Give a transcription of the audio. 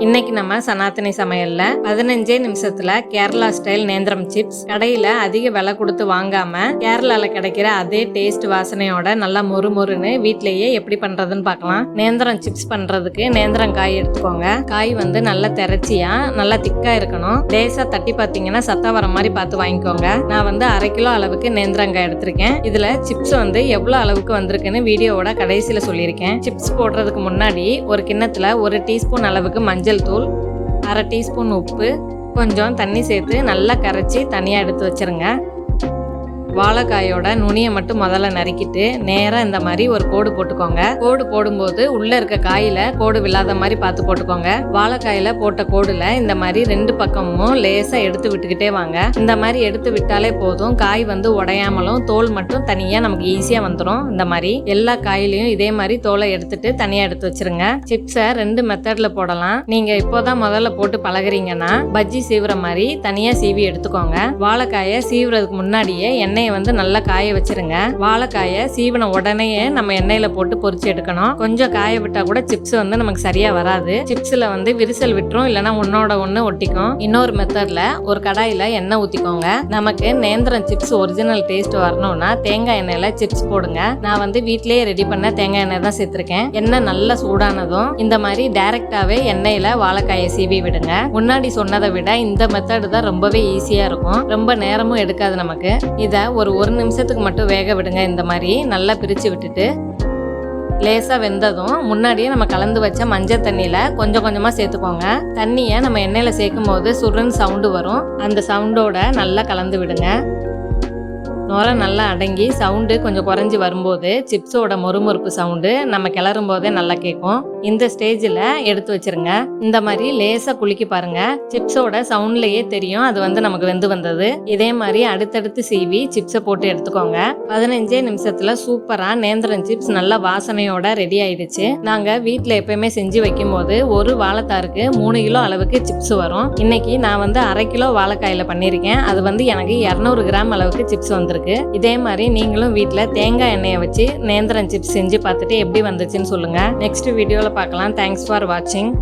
இன்னைக்கு நம்ம சனாத்தனி சமையல்ல பதினஞ்சே நிமிஷத்துல கேரளா ஸ்டைல் நேந்திரம் சிப்ஸ். கடையில அதிக விலை கொடுத்து வாங்காம கேரளால கிடைக்கிற அதே டேஸ்ட் வாசனையோட நல்லா மொறு மொறுன்னு வீட்லயே எப்படி பண்றதுன்னு பார்க்கலாம். நேந்திரம் சிப்ஸ் பண்றதுக்கு நேந்திரம் காய் எடுத்துக்கோங்க. காய் வந்து நல்லா திரச்சியா நல்லா திக்கா இருக்கணும். லேசா தட்டி பார்த்தீங்கன்னா சத்தா வர மாதிரி பார்த்து வாங்கிக்கோங்க. நான் வந்து அரை கிலோ அளவுக்கு நேந்திரங்காய் எடுத்திருக்கேன். இதுல சிப்ஸ் வந்து எவ்வளவு அளவுக்கு வந்திருக்குன்னு வீடியோவோட கடைசியில சொல்லியிருக்கேன். சிப்ஸ் போடுறதுக்கு முன்னாடி ஒரு கிண்ணத்துல ஒரு டீஸ்பூன் அளவுக்கு மஞ்சள் மஞ்சள் தூள் அரை டீஸ்பூன் உப்பு கொஞ்சம் தண்ணி சேர்த்து நல்லா கரைச்சி தனியாக எடுத்து வச்சிருங்க. வாழைக்காயோட நுனியை மட்டும் முதல்ல நறுக்கிட்டு நேராக இந்த மாதிரி ஒரு கோடு போட்டுக்கோங்க. கோடு போடும்போது உள்ளே இருக்க காயில் கோடு விழாத மாதிரி பார்த்து போட்டுக்கோங்க. வாழைக்காயில் போட்ட கோடில் இந்த மாதிரி ரெண்டு பக்கமும் லேசாக எடுத்து விட்டுக்கிட்டே வாங்க. இந்த மாதிரி எடுத்து விட்டாலே போதும். காய் வந்து உடையாமலும் தோல் மட்டும் தனியாக நமக்கு ஈஸியாக வந்துடும் இந்த மாதிரி எல்லா காயிலையும் இதே மாதிரி தோலை எடுத்துட்டு தனியாக எடுத்து வச்சிருங்க. சிப்ஸை ரெண்டு மெத்தடில் போடலாம். நீங்க இப்போதான் முதல்ல போட்டு பழகுறீங்கன்னா பஜ்ஜி சீவுற மாதிரி தனியாக சீவி எடுத்துக்கோங்க. வாழைக்காயை சீவுறதுக்கு முன்னாடியே எண்ணெய் வந்து நல்லா காய வச்சிருங்க. வாழைக்காயை சீவன உடனேயே நம்ம எண்ணெயில போட்டு பொறிச்சு எடுக்கணும். கொஞ்சம் காய விட்டா கூட சிப்ஸ் வந்து நமக்கு சரியா வராது. சிப்ஸ்ல வந்து விரிசல் விட்டுரும் இல்லைன்னா ஒன்னோட ஒண்ணு ஒட்டிக்கும். இன்னொரு மெத்தட்ல ஒரு கடாயில எண்ணெய் ஊத்திக்கோங்க. நமக்கு நேந்திரம் சிப்ஸ் ஒரிஜினல் டேஸ்ட் வரணும்னா தேங்காய் எண்ணெயில சிப்ஸ் போடுங்க. நான் வந்து வீட்லயே ரெடி பண்ண தேங்காய் எண்ணெய் தான் சேர்த்திருக்கேன். எண்ணெய் நல்லா சூடானதும் இந்த மாதிரி டைரக்டாவே எண்ணெயில வாழைக்காயை சீவி விடுங்க. முன்னாடி சொன்னதை விட இந்த மெத்தடு தான் ரொம்பவே ஈஸியா இருக்கும். ரொம்ப நேரமும் எடுக்காது நமக்கு. இதை ஒரு ஒரு நிமிஷத்துக்கு மட்டும் வேக விடுங்க இந்த மாதிரி. நல்லா பிரித்து விட்டுட்டு லேசாக வெந்ததும் முன்னாடியே நம்ம கலந்து வச்ச மஞ்சள் தண்ணியில் கொஞ்சம் கொஞ்சமாக சேர்த்துக்கோங்க. தண்ணியை நம்ம எண்ணெயில் சேர்க்கும் போது சுருன்னு சவுண்டு வரும். அந்த சவுண்டோட நல்லா கலந்து விடுங்க. நுரை நல்லா அடங்கி சவுண்டு கொஞ்சம் குறைஞ்சி வரும்போது சிப்ஸோட மொறுமொறுப்பு சவுண்டு நம்ம கிளறும் போதே நல்லா கேட்கும். இந்த ஸ்டேஜில் எடுத்து வச்சிருங்க. இந்த மாதிரி லேசாக குலுக்கி பாருங்க. சிப்ஸோட சவுண்ட்லயே தெரியும். அது வந்து நமக்கு வெந்து வந்தது. இதே மாதிரி அடுத்தடுத்து சீவி சிப்ஸை போட்டு எடுத்துக்கோங்க. பதினஞ்சே நிமிஷத்தில் சூப்பராக நேந்திரம் சிப்ஸ் நல்ல வாசனையோட ரெடி ஆயிடுச்சு. நாங்கள் வீட்டில் எப்பயுமே செஞ்சு வைக்கும் போது ஒரு வாழைத்தாருக்கு மூணு கிலோ அளவுக்கு சிப்ஸ் வரும். இன்னைக்கு நான் வந்து அரை கிலோ வாழைக்காயில் பண்ணியிருக்கேன். அது வந்து எனக்கு இரநூறு கிராம் அளவுக்கு சிப்ஸ் வந்திருக்கு. இதே மாதிரி நீங்களும் வீட்டில் தேங்காய் எண்ணெயை வச்சு நேந்திரம் சிப்ஸ் செஞ்சு பார்த்துட்டு எப்படி வந்துச்சுன்னு சொல்லுங்க. நெக்ஸ்ட் வீடியோவில் பார்க்கலாம். தேங்க்ஸ் ஃபார் வாட்சிங்